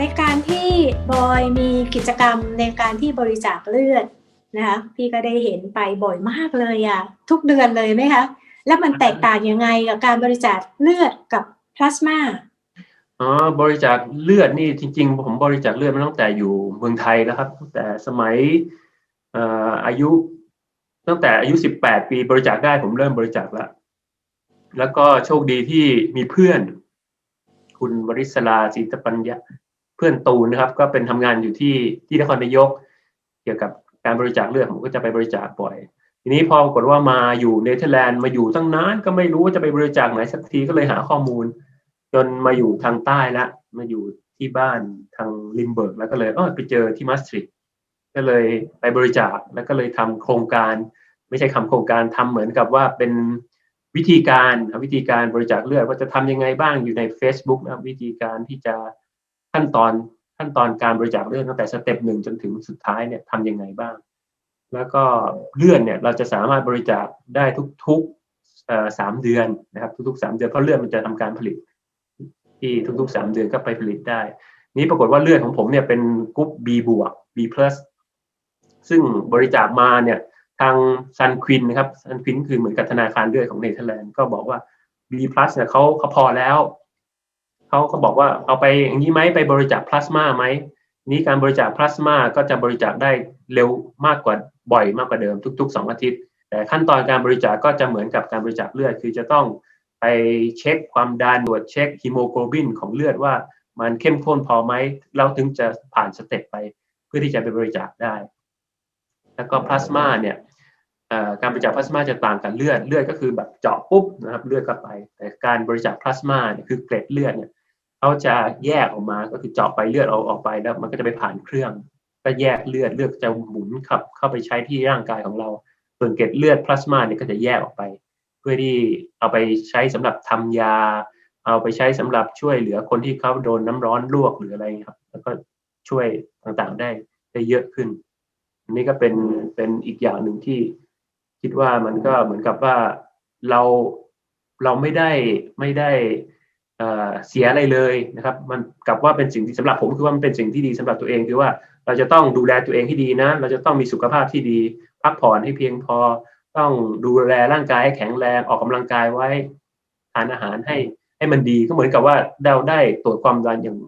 ในการที่บอยมีกิจกรรมในการที่บริจาคเลือดนะคะพี่ก็ได้เห็นไปบ่อยมากเลยอะทุกเดือนเลยไหมคะ แล้วมันแตกต่างยังไงกับการบริจาคเลือดกับพลาสมาอ๋อบริจาคเลือดนี่จริง ๆ ผมบริจาคเลือดมาตั้งแต่อยู่เมืองไทยแล้วครับตั้งแต่สมัยอายุตั้งแต่อายุสิบแปดปีบริจาคได้ผมเริ่มบริจาคแล้วแล้วก็โชคดีที่มีเพื่อน คุณวริศราศรีตปัญญา พื่อนตูนนะครับ ก็เป็นทำงานอยู่ที่ที่นครนายก เกี่ยวกับการบริจาคเลือดผมก็จะไปบริจาคบ่อย ทีนี้พอปรากฏว่ามาอยู่เนเธอร์แลนด์มาอยู่ตั้งนานก็ไม่รู้ว่าจะไปบริจาคไหนสักทีก็เลยหาข้อมูล จนมาอยู่ทางใต้ละมาอยู่ที่บ้านทางลิมเบิร์กแล้วก็เลยเออไปเจอที่มาสตริกก็เลยไปบริจาคแล้วก็เลยทำโครงการ ไม่ใช่คำโครงการทำเหมือนกับว่าเป็นวิธีการวิธีการบริจาคเลือดว่าจะทำยังไงบ้างอยู่ใน Facebook นะวิธีการที่จะ ขั้นตอนขั้นตอนการบริจาคเลือดตั้งแต่สเต็ปหนึ่งจนถึงสุดท้ายเนี่ยทำยังไงบ้าง แล้วก็เลือดเนี่ยเราจะสามารถบริจาคได้ทุกๆเอ่อสามเดือนนะครับ ทุกๆสามเดือนเพราะเลือดมันจะทำการผลิต ที่ทุกๆสามเดือนก็ไปผลิตได้ นี้ปรากฏว่าเลือดของผมเนี่ยเป็นกรุ๊ป B บวก B plus ซึ่งบริจาคมาเนี่ยทางซันควินนะครับซันควินคือเหมือนกับธนาคารเลือดของเนเธอร์แลนด์ก็บอกว่า B plus เนี่ยเขาเขาพอแล้ว เขาก็บอกว่าเอาไปอย่างนี้ไหมไปบริจาคพลาสมาไหมนี้การบริจาคพลาสมาก็จะบริจาคได้เร็วมากกว่าบ่อยมากกว่าเดิมทุกๆสองอาทิตย์ แต่ขั้นตอนการบริจาคก็จะเหมือนกับการบริจาคเลือด คือจะต้องไปเช็คความดันตรวจเช็คฮีโมโกลบินของเลือดว่ามันเข้มข้นพอไหมเราถึงจะผ่านสเต็ปไปเพื่อที่จะไปบริจาคได้ แล้วก็พลาสมาเนี่ยการบริจาคพลาสมาจะต่างกันเลือดเลือดก็คือแบบเจาะปุ๊บนะครับเลือดก็ไป แต่การบริจาคพลาสมาเนี่ยคือเกล็ดเลือดเนี่ย เขาจะแยกออกมาก็คือเจาะไปเลือดเอาออกไปแล้ว มันก็จะไปผ่านเครื่อง ก็แยกเลือดเลือดจะหมุนขับ เข้าไปใช้ที่ร่างกายของเรา ส่วนเกล็ดเลือดพลาสมาเนี่ยก็จะแยกออกไป เพื่อที่เอาไปใช้สำหรับทำยา เอาไปใช้สำหรับช่วยเหลือคนที่เขาโดนน้ำร้อนลวกหรืออะไรครับ แล้วก็ช่วยต่างๆได้ได้เยอะขึ้นอันนี้ก็เป็นเป็นอีกอย่างหนึ่งที่คิดว่ามันก็เหมือนกับว่าเราเราไม่ได้ไม่ได้ เสียอะไรเลยนะครับ มันกลับว่าเป็นสิ่งที่สำหรับผมคือว่ามันเป็นสิ่งที่ดีสำหรับตัวเองคือว่าเราจะต้องดูแลตัวเองให้ดีนะ เราจะต้องมีสุขภาพที่ดี พักผ่อนให้เพียงพอ ต้องดูแลร่างกายให้แข็งแรงออกกำลังกายไว้ทานอาหารให้ให้มันดีก็เหมือนกับว่าเราได้ตรวจความดันอย่าง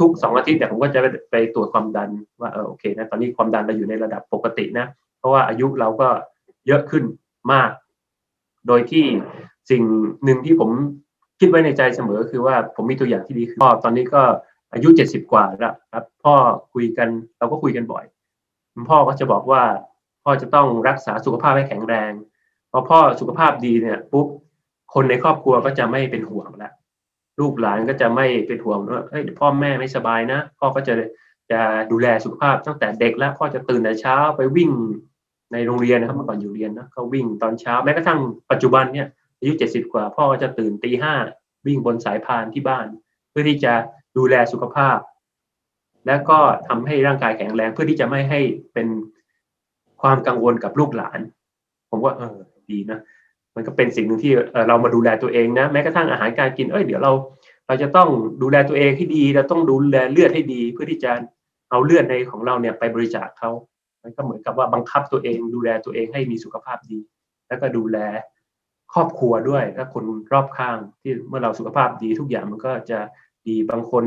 ทุกๆสองอาทิตย์แต่ผมก็จะไปตรวจความดันว่าเออโอเคนะตอนนี้ความดันเราอยู่ในระดับปกตินะ เพราะว่าอายุเราก็เยอะขึ้นมาก โดยที่สิ่งหนึ่งที่ผม คิดไว้ในใจเสมอคือว่าผมมีตัวอย่างที่ดีคือพ่อตอนนี้ก็อายุเจ็ดสิบกว่าแล้วครับ พ่อคุยกันเราก็คุยกันบ่อยคุณพ่อก็จะบอกว่าพ่อจะต้องรักษาสุขภาพให้แข็งแรงพอพ่อสุขภาพดีเนี่ยปุ๊บคนในครอบครัวก็จะไม่เป็นห่วงแล้วลูกหลานก็จะไม่เป็นห่วงว่าเฮ้ยพ่อแม่ไม่สบายนะ พ่อก็จะจะดูแลสุขภาพตั้งแต่เด็กแล้วพ่อจะตื่นแต่เช้าไปวิ่งในโรงเรียนนะครับเมื่อก่อนอยู่เรียนนะเขาวิ่งตอนเช้าแม้กระทั่งปัจจุบันเนี่ย อายุเจ็ดสิบกว่า พ่อจะตื่นตีห้าวิ่งบนสายพานที่บ้าน เพื่อที่จะดูแลสุขภาพ แล้วก็ทำให้ร่างกายแข็งแรงเพื่อที่จะไม่ให้เป็นความกังวลกับลูกหลาน ผมว่าเออดีนะมันก็เป็นสิ่งหนึ่งที่เรามาดูแลตัวเองนะแม้กระทั่งอาหารการกินเอ้ยเดี๋ยวเรา เราจะต้องดูแลตัวเองให้ดี เราต้องดูแลเลือดให้ดี เพื่อที่จะเอาเลือดในของเราเนี่ยไปบริจาคเขามันก็เหมือนกับว่าบังคับตัวเอง ดูแลตัวเองให้มีสุขภาพดี แล้วก็ดูแล ครอบครัวด้วยและคนรอบข้างที่เมื่อเราสุขภาพดีทุกอย่างมันก็จะดีบางคน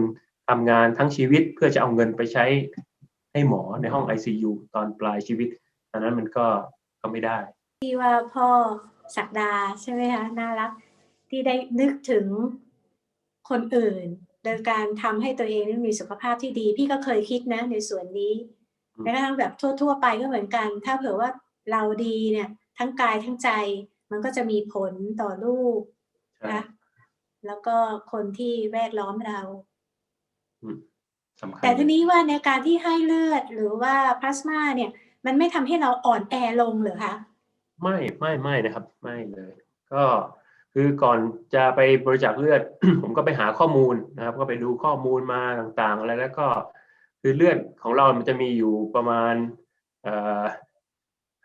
ทำงานทั้งชีวิตเพื่อจะเอาเงินไปใช้ให้หมอในห้อง ICU ตอนปลายชีวิตตอนนั้นมันก็ก็ไม่ได้ที่ว่าพ่อศักดาใช่ไหมคะน่ารักที่ได้นึกถึงคนอื่น โดยการทำให้ตัวเองมีสุขภาพที่ดี พี่ก็เคยคิดนะ ในส่วนนี้แม้กระทั่งแบบทั่ว ๆ ไปก็เหมือนกัน ถ้าเผื่อว่าเราดีเนี่ย ทั้งกายทั้งใจ มันก็จะมีผลต่อลูกนะแล้วก็คนที่แวดล้อมเราแต่ทีนี้ว่าในการที่ให้เลือดหรือว่าพลาสมาเนี่ย มันไม่ทำให้เราอ่อนแอลงหรือคะไม่ไม่ไม่นะครับ ไม่เลย ก็คือก่อนจะไปบริจาคเลือด ผมก็ไปหาข้อมูลนะครับ ก็ไปดูข้อมูลมาต่างๆ อะไรแล้วก็คือเลือดของเรามันจะมีอยู่ประมาณ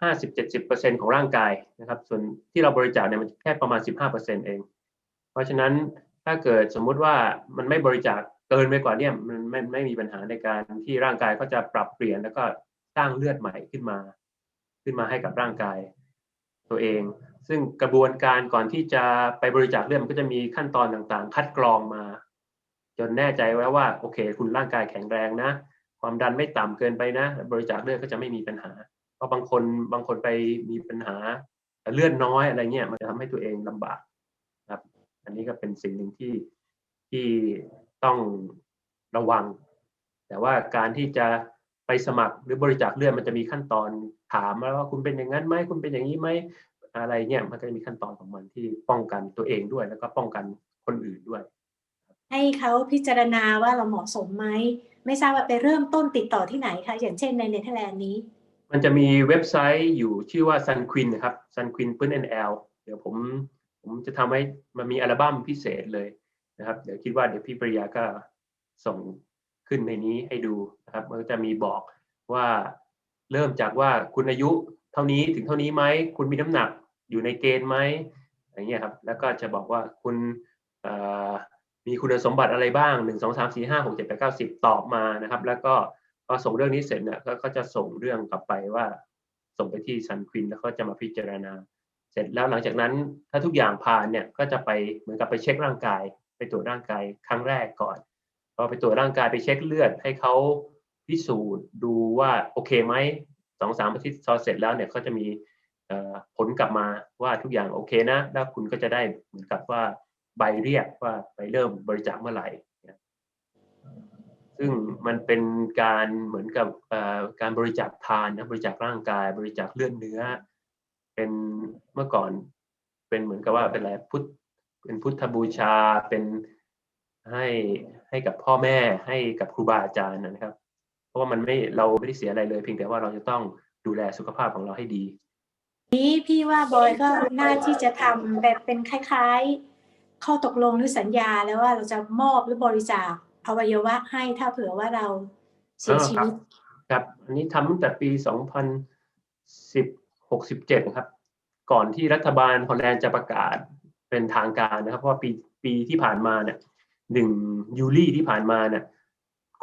ห้าสิบเจ็ดสิบเปอร์เซ็นของร่างกายนะครับ ส่วนที่เราบริจาคเนี่ยมันแค่ประมาณสิบห้าเปอร์เซ็นเอง เพราะฉะนั้นถ้าเกิดสมมุติว่ามันไม่บริจาคเกินไปกว่าเนี้มันไม่ไม่มีปัญหาในการที่ร่างกายก็จะปรับเปลี่ยนแล้วก็สร้างเลือดใหม่ขึ้นมา ขึ้นมาให้กับร่างกายตัวเอง ซึ่งกระบวนการก่อนที่จะไปบริจาคเลือดมันก็จะมีขั้นตอนต่างๆ คัดกรองมา จนแน่ใจไว้ว่าโอเค คุณร่างกายแข็งแรงนะ ความดันไม่ต่ำเกินไปนะ บริจาคเลือดก็จะไม่มีปัญหา เพราะบางคนบางคนไปมีปัญหาเลือดน้อยอะไรเงี้ยมันจะทำให้ตัวเองลำบากครับ อันนี้ก็เป็นสิ่งหนึ่งที่ที่ต้องระวัง แต่ว่าการที่จะไปสมัครหรือบริจาคเลือดมันจะมีขั้นตอนถามมาว่าคุณเป็นอย่างนั้นไหมคุณเป็นอย่างนี้ไหมอะไรเนี่ยมันก็จะมีขั้นตอนของมันที่ป้องกันตัวเองด้วย แล้วก็ป้องกันคนอื่นด้วย ให้เขาพิจารณาว่าเราเหมาะสมไหมไม่ทราบว่าไปเริ่มต้นติดต่อที่ไหนคะอย่างเช่นในเนเธอร์แลนด์นี้ มันจะมีเว็บไซต์อยู่ชื่อว่า Sun Queen นะครับ Sun Queen ปื้น NL เดี๋ยวผมผมจะทำให้มันมีอัลบั้มพิเศษเลยนะครับ เดี๋ยวคิดว่าเดี๋ยวพี่ปริยาก็ส่งขึ้นในนี้ให้ดูนะครับ มันก็จะมีบอกว่าเริ่มจากว่าคุณอายุเท่านี้ถึงเท่านี้ไหม คุณมีน้ำหนักอยู่ในเกณฑ์ไหมอย่างเงี้ยครับ แล้วก็จะบอกว่าคุณมีคุณสมบัติอะไรบ้างหนึ่งสองสามสี่ห้าหกเจ็ดแปดเก้าสิบตอบมานะครับ แล้วก็ พอส่งเรื่องนี้เสร็จเนี่ยก็จะส่งเรื่องกลับไปว่า ส่งไปที่ซันควินแล้วก็จะมาพิจารณา เสร็จแล้วหลังจากนั้นถ้าทุกอย่างผ่านเนี่ยก็จะไปเหมือนกับไปเช็คร่างกาย ไปตรวจร่างกายครั้งแรกก่อนพอไปตรวจร่างกายไปเช็คเลือด ให้เขาพิสูจน์ดูว่าโอเคไหมสองสามอาทิตย์พอเสร็จแล้วเนี่ยเขาจะมีผลกลับมาว่าทุกอย่างโอเคนะ แล้วคุณก็จะได้เหมือนกับว่าใบเรียกว่าไปเริ่มบริจาคเมื่อไหร่ ซึ่งมันเป็นการเหมือนกับการบริจาคทานนะบริจาคร่างกาย บริจาคเลือดเนื้อ เป็นเมื่อก่อนเป็นเหมือนกับว่าเป็นอะไรพุทธเป็นพุทธบูชาเป็นให้ให้กับพ่อแม่ให้กับครูบาอาจารย์นะครับ เพราะว่ามันไม่เราไม่ได้เสียอะไรเลย เพียงแต่ว่าเราจะต้องดูแลสุขภาพของเราให้ดี นี้พี่ว่าบอยก็น่าที่จะทำแบบเป็นคล้าย ๆ ข้อตกลงหรือสัญญาแล้วว่าเราจะมอบหรือบริจาค อวัยวะให้ถ้าเผื่อว่าเราเสียชีวิตครับ อันนี้ทำตั้งแต่ปี 2010 67 ครับ ก่อนที่รัฐบาลฮอลแลนด์จะประกาศเป็นทางการนะครับ เพราะปีปีที่ผ่านมาเนี่ยหนึ่งยูลี่ที่ผ่านมาเนี่ย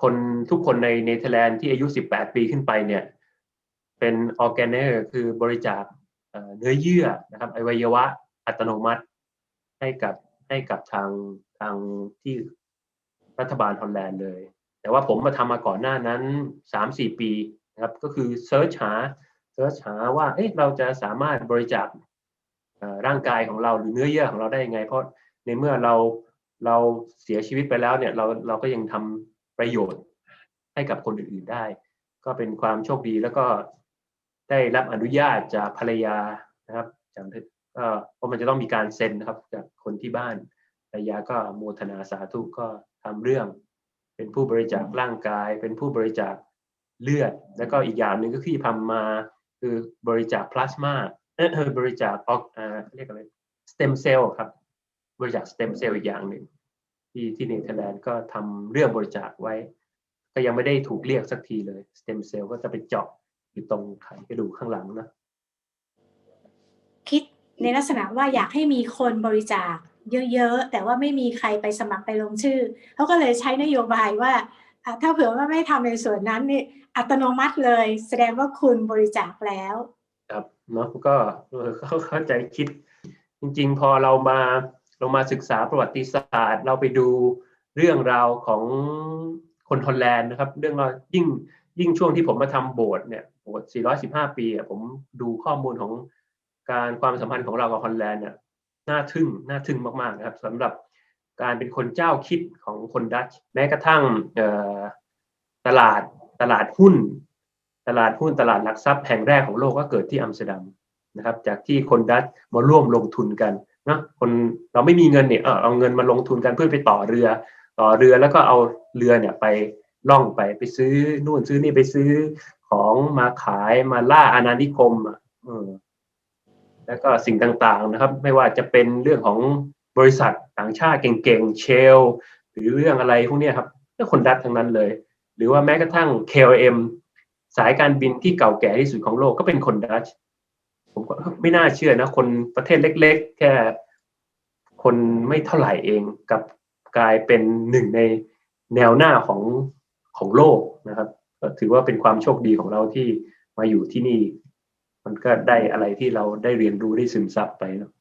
คนทุกคนในเนเธอร์แลนด์ที่อายุ 18 ปีขึ้นไปเนี่ย เป็นออแกเนอร์คือบริจาคเนื้อเยื่อนะครับอวัยวะอัตโนมัติให้กับให้กับทางทางที่ รัฐบาลฮอลแลนด์เลย แต่ว่าผมมาทำมาก่อนหน้านั้นสามสี่ปีนะครับก็คือเซิร์ชหาเซิร์ชหาว่าเอ๊ะเราจะสามารถบริจาคร่างกายของเราหรือเนื้อเยื่อของเราได้ยังไง เพราะในเมื่อเราเราเสียชีวิตไปแล้วเนี่ยเราเราก็ยังทำประโยชน์ให้กับคนอื่นๆได้ ก็เป็นความโชคดีแล้วก็ได้รับอนุญาตจากภรรยานะครับจากก็เพราะมันจะต้องมีการเซ็นนะครับจากคนที่บ้านภรรยาก็โมทนาสาธุก็ ทำเรื่อง เป็นผู้บริจาคร่างกาย เป็นผู้บริจาคเลือด แล้วก็อีกอย่างหนึ่งก็คือทำมาคือบริจาคพลาสมาเออบริจาคออกอ่าเรียกอะไรสเต็มเซลล์ครับ บริจาคสเต็มเซลล์อีกอย่างหนึ่งที่ที่เนเธอร์แลนด์ก็ทำเรื่องบริจาคไว้ ก็ยังไม่ได้ถูกเรียกสักทีเลยสเต็มเซลล์ก็จะไปเจาะอยู่ตรงไขกระดูกข้างหลังนะคิดในลักษณะว่าอยากให้มีคนบริจาค เยอะๆ แต่ว่าไม่มีใครไปสมัครไปลงชื่อ เขาก็เลยใช้นโยบายว่า ถ้าเผื่อว่าไม่ทำในส่วนนั้นนี่อัตโนมัติเลย แสดงว่าคุณบริจาคแล้ว ครับเนาะก็เข้าเข้าใจคิด จริง ๆ พอเรามาเรามาศึกษาประวัติศาสตร์ เราไปดูเรื่องราวของคนฮอลแลนด์นะครับ เรื่องราวยิ่งยิ่งช่วงที่ผมมาทำโบสถ์เนี่ยโบสถ์415 ปีอะผมดูข้อมูลของการความสัมพันธ์ของเรากับฮอลแลนด์เนี่ย น่าทึ่งน่าทึ่งมากๆนะครับสำหรับการเป็นคนเจ้าคิดของคนดัตช์แม้กระทั่งตลาดตลาดหุ้น ตลาดหุ้นตลาดหลักทรัพย์แห่งแรกของโลกก็เกิดที่อัมสเตอร์ดัมนะครับจากที่คนดัตช์มาร่วมลงทุนกันนะคนเราไม่มีเงินเนี่ยเอาเงินมาลงทุนกันเพื่อไปต่อเรือ ต่อเรือแล้วก็เอาเรือเนี่ยไปล่องไปไปซื้อนู่นซื้อนี่ไปซื้อของมาขายมาล่าอาณานิคมอะ แล้วก็สิ่งต่างๆนะครับ ไม่ว่าจะเป็นเรื่องของบริษัทต่างชาติเก่งๆเชลหรือเรื่องอะไรพวกนี้ครับก็คนดัตช์ทั้งนั้นเลย หรือว่าแม้กระทั่ง KLM สายการบินที่เก่าแก่ที่สุดของโลกก็เป็นคนดัตช์ผมก็ไม่น่าเชื่อนะ คนประเทศเล็ก ๆ แค่คนไม่เท่าไหร่เองกับกลายเป็นหนึ่งในแนวหน้าของของโลกนะครับก็ถือว่าเป็นความโชคดีของเราที่มาอยู่ที่นี่ มันก็ได้อะไรที่เราได้เรียนรู้ได้ซึมซับไปเนอะ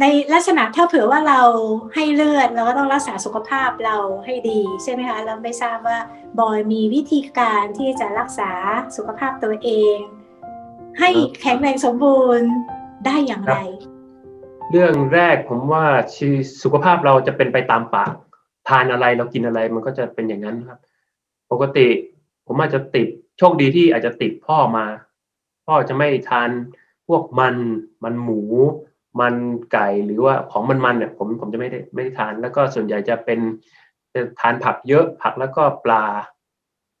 ในลักษณะถ้าเผื่อว่าเราให้เลือดเราก็ต้องรักษาสุขภาพเราให้ดีใช่ไหมคะเราไม่ทราบว่าบอยมีวิธีการที่จะรักษาสุขภาพตัวเอง ให้แข็งแรงสมบูรณ์ได้อย่างไร เรื่องแรกผมว่าชีสุขภาพเราจะเป็นไปตามปาก ทานอะไรเรากินอะไรมันก็จะเป็นอย่างนั้นครับ ปกติผมอาจจะติดโชคดีที่อาจจะติดพ่อมา พ่อจะไม่ทานพวกมันมันหมู มันไก่หรือว่าของมันมันเนี่ยผมผมจะไม่ได้ไม่ได้ทาน แล้วก็ส่วนใหญ่จะเป็นจะทานผักเยอะผักแล้วก็ปลา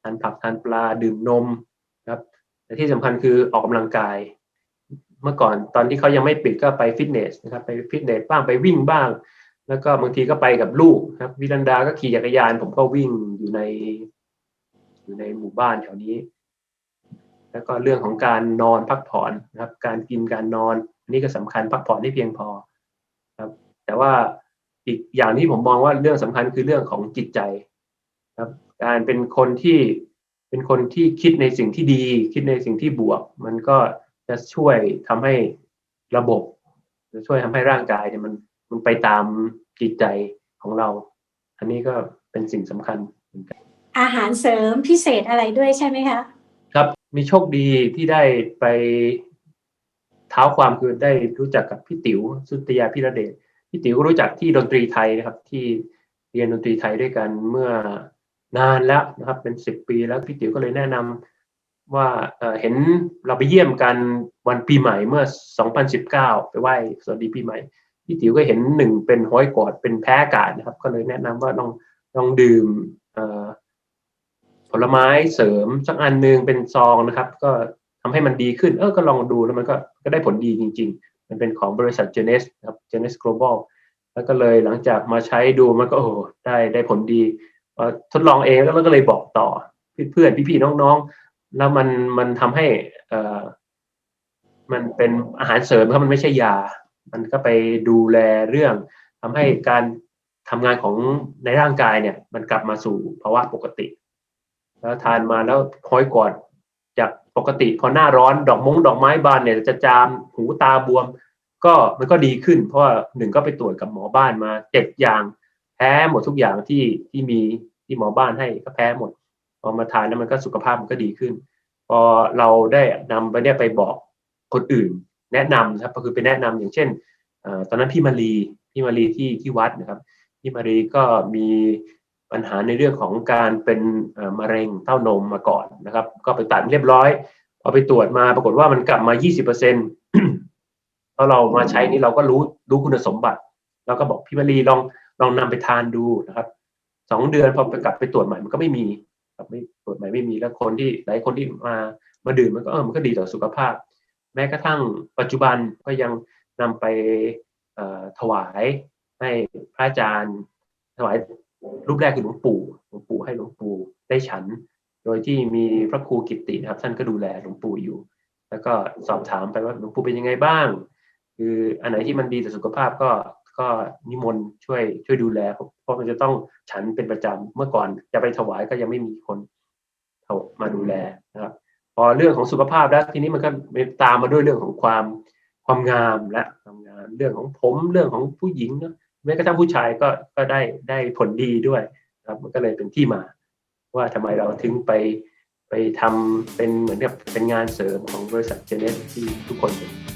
ทานผักทานปลาดื่มนมครับแต่ที่สำคัญคือออกกำลังกาย เมื่อก่อนตอนที่เขายังไม่ปิดก็ไปฟิตเนสนะครับไปฟิตเนสบ้างไปวิ่งบ้าง แล้วก็บางทีก็ไปกับลูกครับวิลันดาก็ขี่จักรยาน ผมก็วิ่งอยู่ใน อยู่ในหมู่บ้านแถวนี้ แล้วก็เรื่องของการนอนพักผ่อนนะครับ การกินการนอนอันนี้ก็สำคัญพักผ่อนให้เพียงพอครับ แต่ว่าอีกอย่างที่ผมมองว่าเรื่องสำคัญคือเรื่องของจิตใจครับ การเป็นคนที่เป็นคนที่คิดในสิ่งที่ดี คิดในสิ่งที่บวก มันก็จะช่วยทำให้ระบบ จะช่วยทำให้ร่างกายเนี่ยมันมันไปตามจิตใจของเรา อันนี้ก็เป็นสิ่งสำคัญอาหารเสริมพิเศษอะไรด้วยใช่ไหมคะ มีโชคดีที่ได้ไปเท้าความคือได้รู้จักกับพี่ติ๋วสุตยาพิระเดชพี่ติ๋วรู้จักที่ดนตรีไทยนะครับ ที่เรียนดนตรีไทยด้วยกันเมื่อนานแล้วนะครับ เป็นสิบปีแล้วพี่ติ๋วก็เลยแนะนำว่าเเห็นเราไปเยี่ยมกันวันปีใหม่เมื่อ 2019 ไปไหว้สวัสดีปีใหม่พี่ติ๋วก็เห็นหนึ่งเป็นห้อยกอดเป็นแพ้อากาศนะครับ ก็เลยแนะนำว่าลองลองดื่มอ ผลไม้เสริมสักอันหนึงเป็นซองนะครับ ก็ทำให้มันดีขึ้น เออก็ลองดูแล้วมันก็ก็ได้ผลดีจริง ๆ มันเป็นของบริษัท Genes นะครับ Genes Global แล้วก็เลยหลังจากมาใช้ดูมันก็โอ้ได้ได้ผลดีทดลองเองแล้วก็เลยบอกต่อเพื่อนๆพี่ๆน้องๆ แล้วมันมันทำให้เอ่อมันเป็นอาหารเสริมครับมันไม่ใช่ยา มันก็ไปดูแลเรื่องทำให้การทำงานของในร่างกายเนี่ย มันกลับมาสู่ภาวะปกติ แล้วทานมาแล้วคอยกอดจากปกติพอหน้าร้อนดอกมงดอกไม้บานเนี่ยจะจามหูตาบวม ก็มันก็ดีขึ้น เพราะว่าหนึ่งก็ไปตรวจกับหมอบ้านมาเจ็ดอย่างแพ้หมดทุกอย่างที่ที่มีที่หมอบ้านให้ก็แพ้หมดพอมาทานแล้วมันก็สุขภาพมันก็ดีขึ้น พอเราได้นำไปเนี่ยไปบอกคนอื่น แนะนำนะครับก็คือไปแนะนำอย่างเช่นอตอนนั้นพี่มารีพี่มารีที่ที่วัดนะครับพี่มารีก็มี ปัญหาในเรื่องของการเป็นมะเร็งเต้านมมาก่อนนะครับ ก็ไปตัดเรียบร้อยพอไปตรวจมาปรากฏว่ามันกลับมา 20%เปอร์เซ็นต์พอเรามาใช้นี่เราก็รู้รู้คุณสมบัติ แล้วก็บอกพี่มารีลองลองนำไปทานดูนะครับสองเดือนพอไปกลับไปตรวจใหม่มันก็ไม่มีครับไม่ตรวจใหม่ไม่มีแล้วคนที่หลายคนที่มามาดื่มมันก็เออมันก็ดีต่อสุขภาพ แม้กระทั่งปัจจุบันก็ยังนำไปถวายให้พระอาจารย์ถวาย รูปแรกคือหลวงปู่หลวงปู่ให้หลวงปู่ได้ฉัน โดยที่มีพระครูกิตตินะครับ ท่านก็ดูแลหลวงปู่อยู่ แล้วก็สอบถามไปว่าหลวงปู่เป็นยังไงบ้าง คืออันไหนที่มันดีต่อสุขภาพก็ก็นิมนต์ช่วยช่วยดูแลครับเพราะมันจะต้องฉันเป็นประจำเมื่อก่อนจะไปถวายก็ยังไม่มีคนมาดูแลนะครับ พอเรื่องของสุขภาพแล้วทีนี้มันก็ตามมาด้วยเรื่องของความความงามและความงามเรื่องของผมเรื่องของผู้หญิงเนอะ แม้กระทั่งผู้ชายก็ก็ได้ได้ผลดีด้วยครับมันก็เลยเป็นที่มา ว่าทำไมเราถึงไปไปทำเป็นเหมือนกับเป็นงานเสริมของบริษัทเจเนสที่ทุกคนเป็น